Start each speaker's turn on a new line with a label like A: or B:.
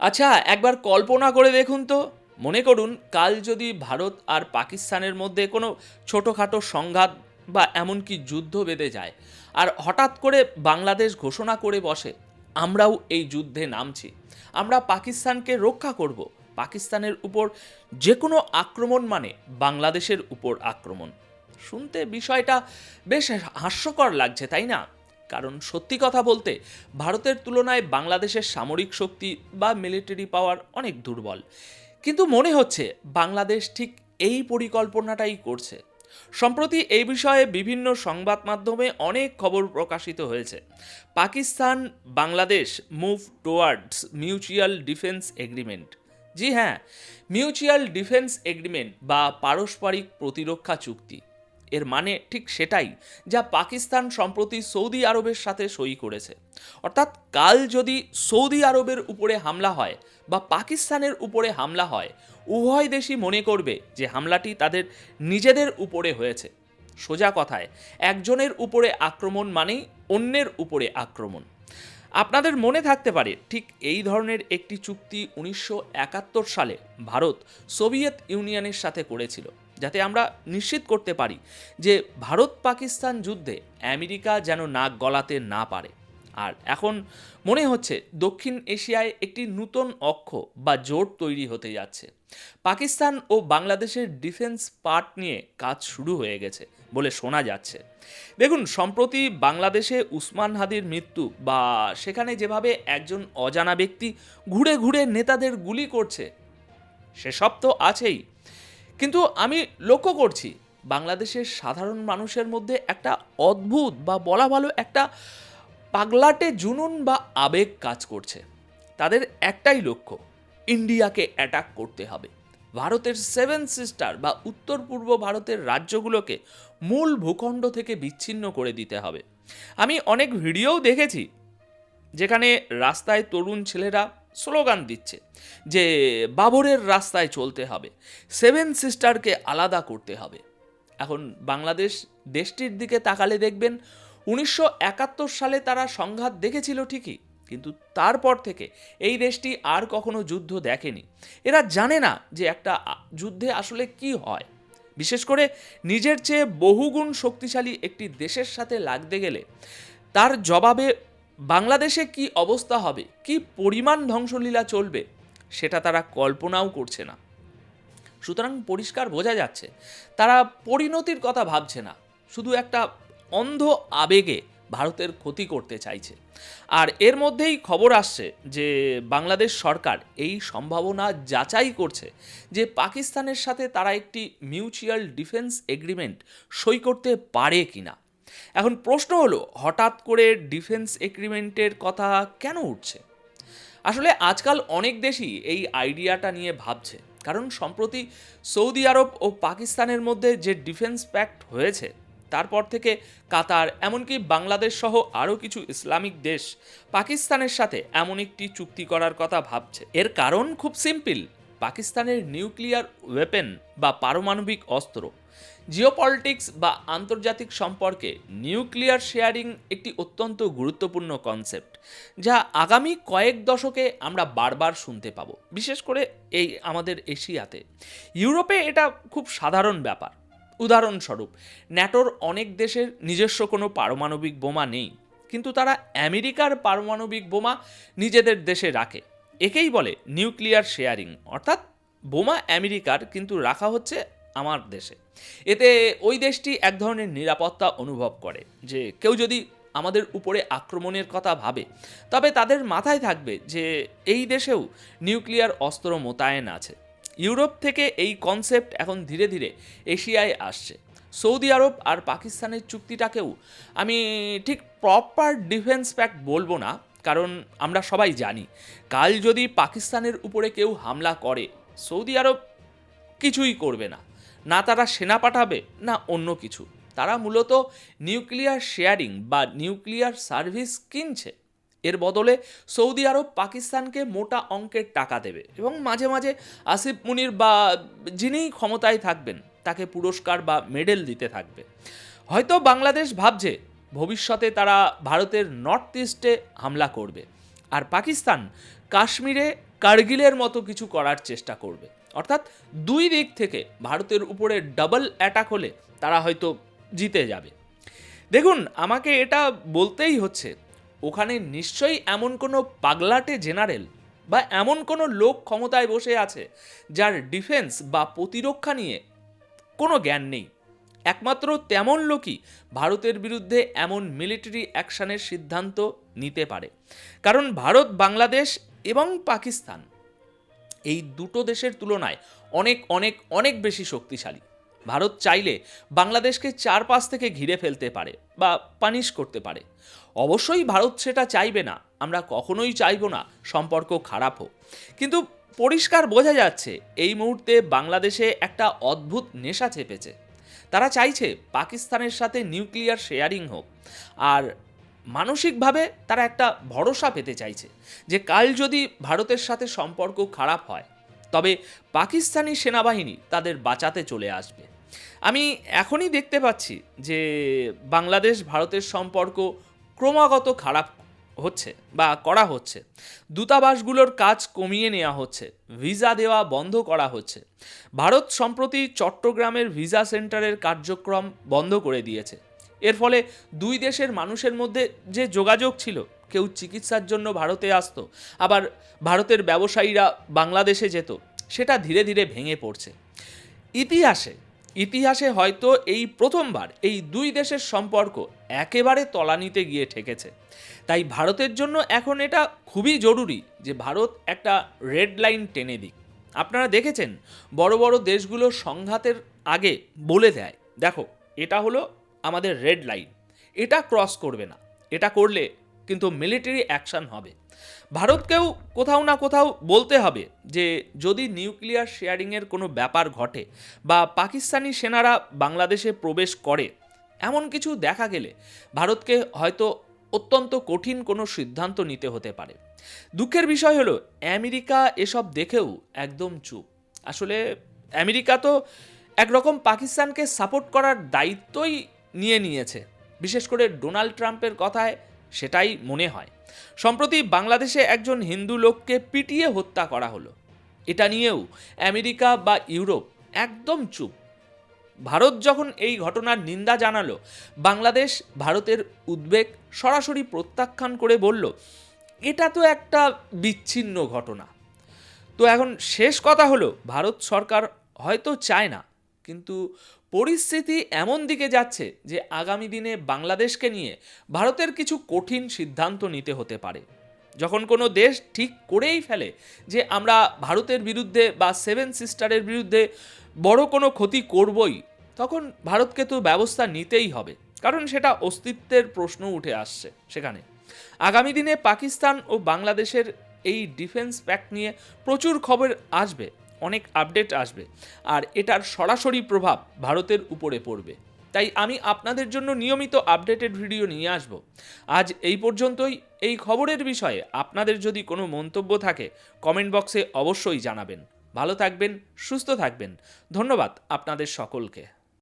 A: আচ্ছা একবার কল্পনা করে দেখুন তো। মনে করুন, কাল যদি ভারত আর পাকিস্তানের মধ্যে কোনো ছোটোখাটো সংঘাত বা এমনকি যুদ্ধ বেঁধে যায় আর হঠাৎ করে বাংলাদেশ ঘোষণা করে বসে, আমরাও এই যুদ্ধে নামছি। আমরা পাকিস্তানকে রক্ষা করব। পাকিস্তানের উপর যে কোনো আক্রমণ মানে বাংলাদেশের উপর আক্রমণ। শুনতে বিষয়টা বেশ হাস্যকর লাগছে, তাই না? কারণ সত্যি কথা বলতে, ভারতের তুলনায় বাংলাদেশের সামরিক শক্তি বা মিলিটারি পাওয়ার অনেক দুর্বল। কিন্তু মনে হচ্ছে বাংলাদেশ ঠিক এই পরিকল্পনাটাই করছে। সম্প্রতি এই বিষয়ে বিভিন্ন সংবাদ মাধ্যমে অনেক খবর প্রকাশিত হয়েছে। Pakistan, Bangladesh move towards mutual defence agreement জি হ্যাঁ মিউচুয়াল ডিফেন্স এগ্রিমেন্ট বা পারস্পরিক প্রতিরক্ষা চুক্তি। এর মানে ঠিক সেটাই যা পাকিস্তান সম্প্রতি সৌদি আরবের সাথে সই করেছে। অর্থাৎ কাল যদি সৌদি আরবের উপরে হামলা হয় বা পাকিস্তানের উপরে হামলা হয়, উভয় দেশই মনে করবে যে হামলাটি তাদের নিজেদের উপরে হয়েছে। সোজা কথায়, একজনের উপরে আক্রমণ মানেই অন্যের উপরে আক্রমণ। আপনাদের মনে থাকতে পারে, ঠিক এই ধরনের একটি চুক্তি উনিশশো একাত্তর সালে ভারত সোভিয়েত ইউনিয়নের সাথে করেছিল। যাতে আমরা নিশ্চিত করতে পারি যে ভারত পাকিস্তান যুদ্ধে আমেরিকা যেন নাক গলাতে না পারে। আর এখন মনে হচ্ছে দক্ষিণ এশিয়ায় একটি নূতন অক্ষ বা জোট তৈরি হতে যাচ্ছে। পাকিস্তান ও বাংলাদেশের ডিফেন্স পার্ট নিয়ে কাজ শুরু হয়ে গেছে বলে শোনা যাচ্ছে। দেখুন, সম্প্রতি বাংলাদেশে উসমান হাদির মৃত্যু বা সেখানে যেভাবে একজন অজানা ব্যক্তি ঘুরে ঘুরে নেতাদের গুলি করছে, সেসব তো আছেই। কিন্তু আমি লক্ষ্য করছি বাংলাদেশের সাধারণ মানুষের মধ্যে একটা অদ্ভুত বা বলা ভালো একটা পাগলাটে জুনুন বা আবেগ কাজ করছে। তাদের একটাই লক্ষ্য, ইন্ডিয়াকে অ্যাটাক করতে হবে। ভারতের সেভেন সিস্টার বা উত্তর পূর্ব ভারতের রাজ্যগুলোকে মূল ভূখণ্ড থেকে বিচ্ছিন্ন করে দিতে হবে। আমি অনেক ভিডিওও দেখেছি, যেখানে রাস্তায় তরুণ ছেলেরা স্লোগান দিচ্ছে যে বাবরের রাস্তায় চলতে হবে, সেভেন সিস্টারকে আলাদা করতে হবে। এখন বাংলাদেশ দেশটির দিকে তাকালে দেখবেন, উনিশশো একাত্তর সালে তারা সংঘাত দেখেছিল ঠিকই, কিন্তু তারপর থেকে এই দেশটি আর কখনো যুদ্ধ দেখেনি। এরা জানে না যে একটা যুদ্ধে আসলে কি হয়। বিশেষ করে নিজের চেয়ে বহুগুণ শক্তিশালী একটি দেশের সাথে লাগতে গেলে তার জবাবে বাংলাদেশে কি অবস্থা হবে? কি পরিমাণ ধ্বংসলীলা চলবে? সেটা তারা কল্পনাও করছে না। সুতরাং পরিষ্কার বোঝা যাচ্ছে, তারা পরিণতির কথা ভাবছে না। শুধু একটা অন্ধ আবেগে ভারতের ক্ষতি করতে চাইছে। আর এর মধ্যেই খবর আসছে যে, বাংলাদেশ সরকার এই সম্ভাবনা যাচাই করছে যে, পাকিস্তানের সাথে তারা একটি মিউচুয়াল ডিফেন্স এগ্রিমেন্ট সই করতে পারে কিনা। এখন প্রশ্ন হলো, হঠাৎ করে ডিফেন্স এগ্রিমেন্টের কথা কেন উঠছে? আসলে আজকাল অনেক দেশই এই আইডিয়াটা নিয়ে ভাবছে। কারণ সম্প্রতি সৌদি আরব ও পাকিস্তানের মধ্যে যে ডিফেন্স প্যাক্ট হয়েছে, তারপর থেকে কাতার, এমনকি বাংলাদেশ সহ আরও কিছু ইসলামিক দেশ পাকিস্তানের সাথে এমন একটি চুক্তি করার কথা ভাবছে। এর কারণ খুব সিম্পল পাকিস্তানের নিউক্লিয়ার ওয়েপেন বা পারমাণবিক অস্ত্র। জিওপলিটিক্স বা আন্তর্জাতিক সম্পর্কে নিউক্লিয়ার শেয়ারিং একটি অত্যন্ত গুরুত্বপূর্ণ কনসেপ্ট, যা আগামী কয়েক দশকে আমরা বারবার শুনতে পাবো, বিশেষ করে এই আমাদের এশিয়াতে। ইউরোপে এটা খুব সাধারণ ব্যাপার। উদাহরণস্বরূপ, ন্যাটোর অনেক দেশের নিজস্ব কোনো পারমাণবিক বোমা নেই, কিন্তু তারা আমেরিকার পারমাণবিক বোমা নিজেদের দেশে রাখে। একেই বলে নিউক্লিয়ার শেয়ারিং, অর্থাৎ বোমা আমেরিকার কিন্তু রাখা হচ্ছে আমার দেশে। এতে ওই দেশটি এক ধরনের নিরাপত্তা অনুভব করে যে কেউ যদি আমাদের উপরে আক্রমণের কথা ভাবে, তবে তাদের মাথায় থাকবে যে এই দেশেও নিউক্লিয়ার অস্ত্র মোতায়েন আছে। ইউরোপ থেকে এই কনসেপ্ট এখন ধীরে ধীরে এশিয়ায় আসছে। সৌদি আরব আর পাকিস্তানের চুক্তিটাকেও আমি ঠিক প্রপার ডিফেন্স প্যাক্ট বলব না কারণ আমরা সবাই জানি, কাল যদি পাকিস্তানের উপরে কেউ হামলা করে, সৌদি আরব কিছুই করবে না। না তারা সেনা পাঠাবে, না অন্য কিছু। তারা মূলত নিউক্লিয়ার শেয়ারিং বা নিউক্লিয়ার সার্ভিস কিনছে। এর বদলে সৌদি আরব পাকিস্তানকে মোটা অঙ্কের টাকা দেবে এবং মাঝে মাঝে আসিফ মুনির বা যিনিই ক্ষমতায় থাকবেন, তাকে পুরস্কার বা মেডেল দিতে থাকবে। হয়তো বাংলাদেশ ভাবছে ভবিষ্যতে তারা ভারতের নর্থ ইস্টে হামলা করবে আর পাকিস্তান কাশ্মীরে কার্গিলের মতো কিছু করার চেষ্টা করবে। অর্থাৎ দুই দিক থেকে ভারতের উপরে ডাবল অ্যাটাক হলে তারা হয়তো জিতে যাবে। দেখুন, আমাকে এটা বলতেই হচ্ছে, ওখানে নিশ্চয়ই এমন কোনো পাগলাটে জেনারেল বা এমন কোনো লোক ক্ষমতায় বসে আছে যার ডিফেন্স বা প্রতিরক্ষা নিয়ে কোনো জ্ঞান নেই। একমাত্র তেমন লোকই ভারতের বিরুদ্ধে এমন মিলিটারি অ্যাকশনের সিদ্ধান্ত নিতে পারে। কারণ ভারত, বাংলাদেশ এবং পাকিস্তান এই দুটো দেশের তুলনায় অনেক অনেক অনেক বেশি শক্তিশালী। ভারত চাইলে বাংলাদেশকে চারপাশ থেকে ঘিরে ফেলতে পারে বা পানিশ করতে পারে। অবশ্যই ভারত সেটা চাইবে না, আমরা কখনোই চাইব না সম্পর্ক খারাপ হোক। কিন্তু পরিষ্কার বোঝা যাচ্ছে, এই মুহূর্তে বাংলাদেশে একটা অদ্ভুত নেশা চেপেছে তারা চাইছে পাকিস্তানের সাথে নিউক্লিয়ার শেয়ারিং হোক। আর মানসিকভাবে তারা একটা ভরসা পেতে চাইছে যে কাল যদি ভারতের সাথে সম্পর্ক খারাপ হয়, তবে পাকিস্তানি সেনাবাহিনী তাদের বাঁচাতে চলে আসবে। আমি এখনই দেখতে পাচ্ছি যে বাংলাদেশ ভারতের সম্পর্ক ক্রমাগত খারাপ হচ্ছে বা করা হচ্ছে। দূতাবাসগুলোর কাজ কমিয়ে নেওয়া হচ্ছে, ভিসা দেওয়া বন্ধ করা হচ্ছে। ভারত সম্প্রতি চট্টগ্রামের ভিসা সেন্টারের কার্যক্রম বন্ধ করে দিয়েছে। এর ফলে দুই দেশের মানুষের মধ্যে যে যোগাযোগ ছিল, কেউ চিকিৎসার জন্য ভারতে আসতো, আবার ভারতের ব্যবসায়ীরা বাংলাদেশে যেত, সেটা ধীরে ধীরে ভেঙে পড়ছে। ইতিহাসে ইতিহাসে হয়তো এই প্রথমবার এই দুই দেশের সম্পর্ক একেবারে তলানিতে গিয়ে ঠেকেছে। তাই ভারতের জন্য এখন এটা খুবই জরুরি যে ভারত একটা রেড লাইন টেনে দিক। আপনারা দেখেছেন, বড় বড় দেশগুলো সংঘাতের আগে বলে দেয়, দেখো, এটা হলো আমাদের রেড লাইন, এটা ক্রস করবে না, এটা করলে কিন্তু মিলিটারি অ্যাকশন হবে। ভারতকেও কোথাও না কোথাও বলতে হবে যে, যদি নিউক্লিয়ার শেয়ারিংয়ের কোনো ব্যাপার ঘটে বা পাকিস্তানি সেনারা বাংলাদেশে প্রবেশ করে, এমন কিছু দেখা গেলে ভারতকে হয়তো অত্যন্ত কঠিন কোনো সিদ্ধান্ত নিতে হতে পারে। দুঃখের বিষয় হলো, আমেরিকা এসব দেখেও একদম চুপ। আসলে আমেরিকা তো একরকম পাকিস্তানকে সাপোর্ট করার দায়িত্বই নিয়ে নিয়েছে। বিশেষ করে ডোনাল্ড ট্রাম্পের কথায় সেটাই মনে হয়। সম্প্রতি বাংলাদেশে একজন হিন্দু লোককে পিটিয়ে হত্যা করা হলো। এটা নিয়েও আমেরিকা বা ইউরোপ একদম চুপ। ভারত যখন এই ঘটনার নিন্দা জানালো, বাংলাদেশ ভারতের উদ্বেগ সরাসরি প্রত্যাখ্যান করে বলল, এটা তো একটা বিচ্ছিন্ন ঘটনা। তো এখন শেষ কথা হলো, ভারত সরকার হয়তো চায় না কিন্তু পরিস্থিতি এমন দিকে যাচ্ছে যে আগামী দিনে বাংলাদেশকে নিয়ে ভারতের কিছু কঠিন সিদ্ধান্ত নিতে হতে পারে। যখন কোনো দেশ ঠিক করেই ফেলে যে আমরা ভারতের বিরুদ্ধে বা সেভেন সিস্টারের বিরুদ্ধে বড় কোনো ক্ষতি করবই, তখন ভারতকে তো ব্যবস্থা নিতেই হবে, কারণ সেটা অস্তিত্বের প্রশ্ন উঠে আসছে সেখানে। আগামী দিনে পাকিস্তান ও বাংলাদেশের এই ডিফেন্স প্যাক্ট নিয়ে প্রচুর খবর আসবে অনেক আপডেট আসবে। আর এটার সরাসরি প্রভাব ভারতের উপরে পড়বে। তাই আমি আপনাদের জন্য নিয়মিত আপডেটেড ভিডিও নিয়ে আসব। আজ এই পর্যন্তই। এই খবরের বিষয়ে আপনাদের যদি কোনো মন্তব্য থাকে কমেন্ট বক্সে অবশ্যই জানাবেন। ভালো থাকবেন, সুস্থ থাকবেন। ধন্যবাদ আপনাদের সকলকে।